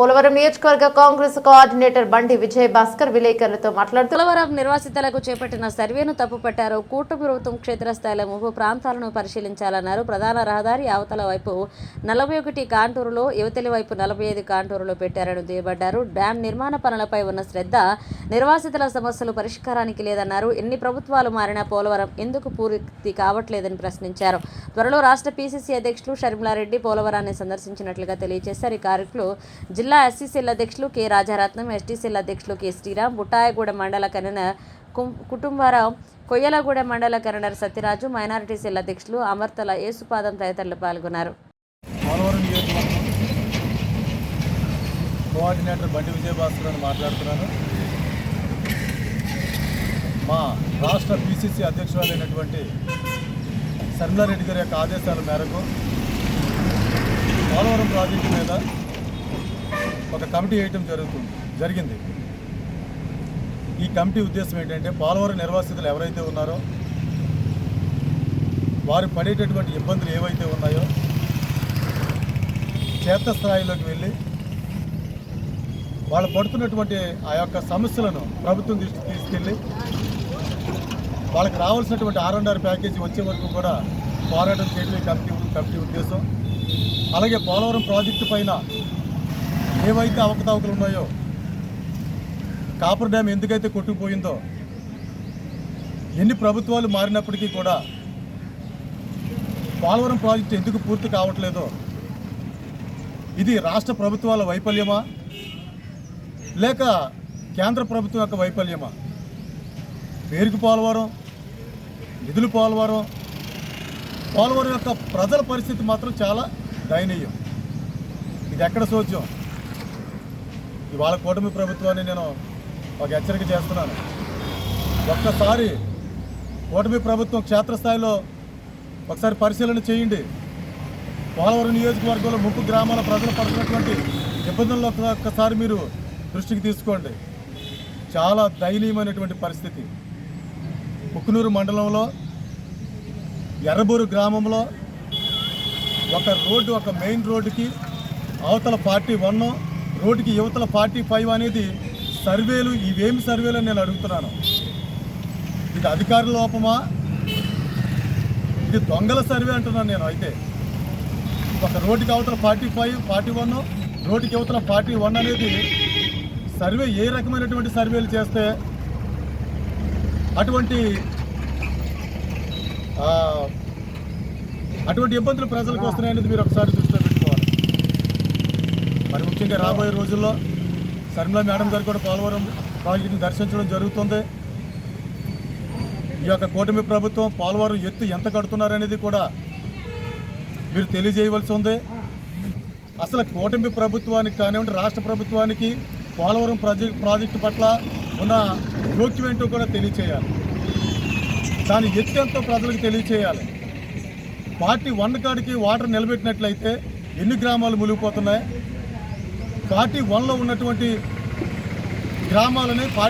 పోలవరం నియోజకవర్గ కాంగ్రెస్ కోఆర్డినేటర్ బండి విజయ్ భాస్కర్ విలేకరులతో మాట్లాడుతూ పోలవరం నిర్వాసితులకు చేపట్టిన సర్వేను తప్పుపట్టారు. కూటమి ప్రభుత్వం క్షేత్రస్థాయిలో ముప్పు ప్రాంతాలను పరిశీలించాలన్నారు. ప్రధాన రహదారి అవతల వైపు నలభై ఒకటి కాంటూరులో యువతలి వైపు నలభై ఐదు కాంటూరులో పెట్టారని దుయ్యబడ్డారు. డ్యాం నిర్మాణ పనులపై ఉన్న శ్రద్ధ నిర్వాసితుల సమస్యలు పరిష్కారానికి లేదన్నారు. ఎన్ని ప్రభుత్వాలు మారినా పోలవరం ఎందుకు పూర్తి కావట్లేదని ప్రశ్నించారు. త్వరలో రాష్ట్ర పీసీసీ అధ్యక్షులు షర్మిలారెడ్డి పోలవరాన్ని సందర్శించినట్లుగా తెలియజేశారు. ఈ కార్యక్రమంలో జిల్లా ఎస్సీసీల అధ్యక్షులు కె రాజారత్నం ఎస్టీసీల అధ్యక్షులు కె శ్రీరామ్ బుట్టాయగూడ మండల కన్వీనర్ కుం- కుటుంబరావు కొయ్యలగూడ మండల కన్వీనర్ సత్యరాజు మైనారిటీ సెల్ అధ్యక్షులు అమర్తల యేసుపాదం తదితరులు పాల్గొన్నారు. కోఆర్డినేటర్ బండి విజయభాస్కర్ అని మాట్లాడుతున్నాను మా రాష్ట్ర పిసిసి అధ్యక్షురాలైనటువంటి శర్మిలారెడ్డి గారి యొక్క ఆదేశాల మేరకు పోలవరం ప్రాజెక్టు మీద ఒక కమిటీ వేయటం జరుగుతుంది జరిగింది. ఈ కమిటీ ఉద్దేశం ఏంటంటే పోలవరం నిర్వాసితులు ఎవరైతే ఉన్నారో వారు పడేటటువంటి ఇబ్బందులు ఏవైతే ఉన్నాయో క్షేత్రస్థాయిలోకి వెళ్ళి వాళ్ళు పడుతున్నటువంటి ఆ యొక్క సమస్యలను ప్రభుత్వం దృష్టికి తీసుకెళ్ళి వాళ్ళకి రావాల్సినటువంటి ఆర్ అండ్ ఆర్ ప్యాకేజీ వచ్చే వరకు కూడా పోరాటం చేయడం ఈ కమిటీ కమిటీ ఉద్దేశం. అలాగే పోలవరం ప్రాజెక్టు పైన ఏవైతే అవకతవకలు ఉన్నాయో కాపర్ డ్యామ్ ఎందుకైతే కొట్టుకుపోయిందో ఎన్ని ప్రభుత్వాలు మారినప్పటికీ కూడా పోలవరం ప్రాజెక్టు ఎందుకు పూర్తి కావట్లేదో ఇది రాష్ట్ర ప్రభుత్వాల వైఫల్యమా? లేక కేంద్ర ప్రభుత్వం యొక్క వైఫల్యమా? పేరుకు పోలవరం నిధులు పోలవరం పోలవరం యొక్క ప్రజల పరిస్థితి మాత్రం చాలా దయనీయం. ఇది ఎక్కడ సోచ్యం ఇవాళ కూటమి ప్రభుత్వాన్ని నేను ఒక హెచ్చరిక చేస్తున్నాను. ఒక్కసారి కూటమి ప్రభుత్వం క్షేత్రస్థాయిలో ఒకసారి పరిశీలన చేయండి. పోలవరం నియోజకవర్గంలో ముప్పు గ్రామాల ప్రజలు పడుతున్నటువంటి ఇబ్బందుల్లో ఒక్కసారి మీరు దృష్టికి తీసుకోండి. చాలా దయనీయమైనటువంటి పరిస్థితి. ముక్కునూరు మండలంలో ఎర్రబూరు గ్రామంలో ఒక రోడ్డు ఒక మెయిన్ రోడ్డుకి అవతల పార్టీ వన్ రోడ్డుకి యువతల ఫార్టీ ఫైవ్ అనేది సర్వేలు ఇవేమి సర్వేలు అని నేను అడుగుతున్నాను. ఇది అధికార లోపమా? ఇది దొంగల సర్వే అంటున్నాను నేను అయితే. ఒక రోడ్డుకి అవతల ఫార్టీ ఫైవ్ ఫార్టీ వన్ రోడ్డుకి అవతల ఫార్టీ వన్ అనేది సర్వే ఏ రకమైనటువంటి సర్వేలు చేస్తే అటువంటి అటువంటి ఇబ్బందులు ప్రజలకు వస్తున్నాయనేది మీరు ఒకసారి మరి ముఖ్యంగా రాబోయే రోజుల్లో శర్మిలా మేడం గారు కూడా పోలవరం ప్రాజెక్టును దర్శించడం జరుగుతుంది. ఈ యొక్క కూటమి ప్రభుత్వం పోలవరం ఎత్తు ఎంత కడుతున్నారనేది కూడా మీరు తెలియజేయవలసి ఉంది. అసలు కూటమి ప్రభుత్వానికి కానివ్వండి రాష్ట్ర ప్రభుత్వానికి పోలవరం ప్రాజెక్ట్ ప్రాజెక్టు పట్ల ఉన్న జోక్యం ఏంటో కూడా తెలియచేయాలి. దాని ఎత్తు ఎంతో ప్రజలకు తెలియచేయాలి. పార్టీ వన్ కాడికి వాటర్ నిలబెట్టినట్లయితే ఎన్ని గ్రామాలు మునిగిపోతున్నాయి? పార్టీ వన్లో ఉన్నటువంటి గ్రామాలని పార్టీ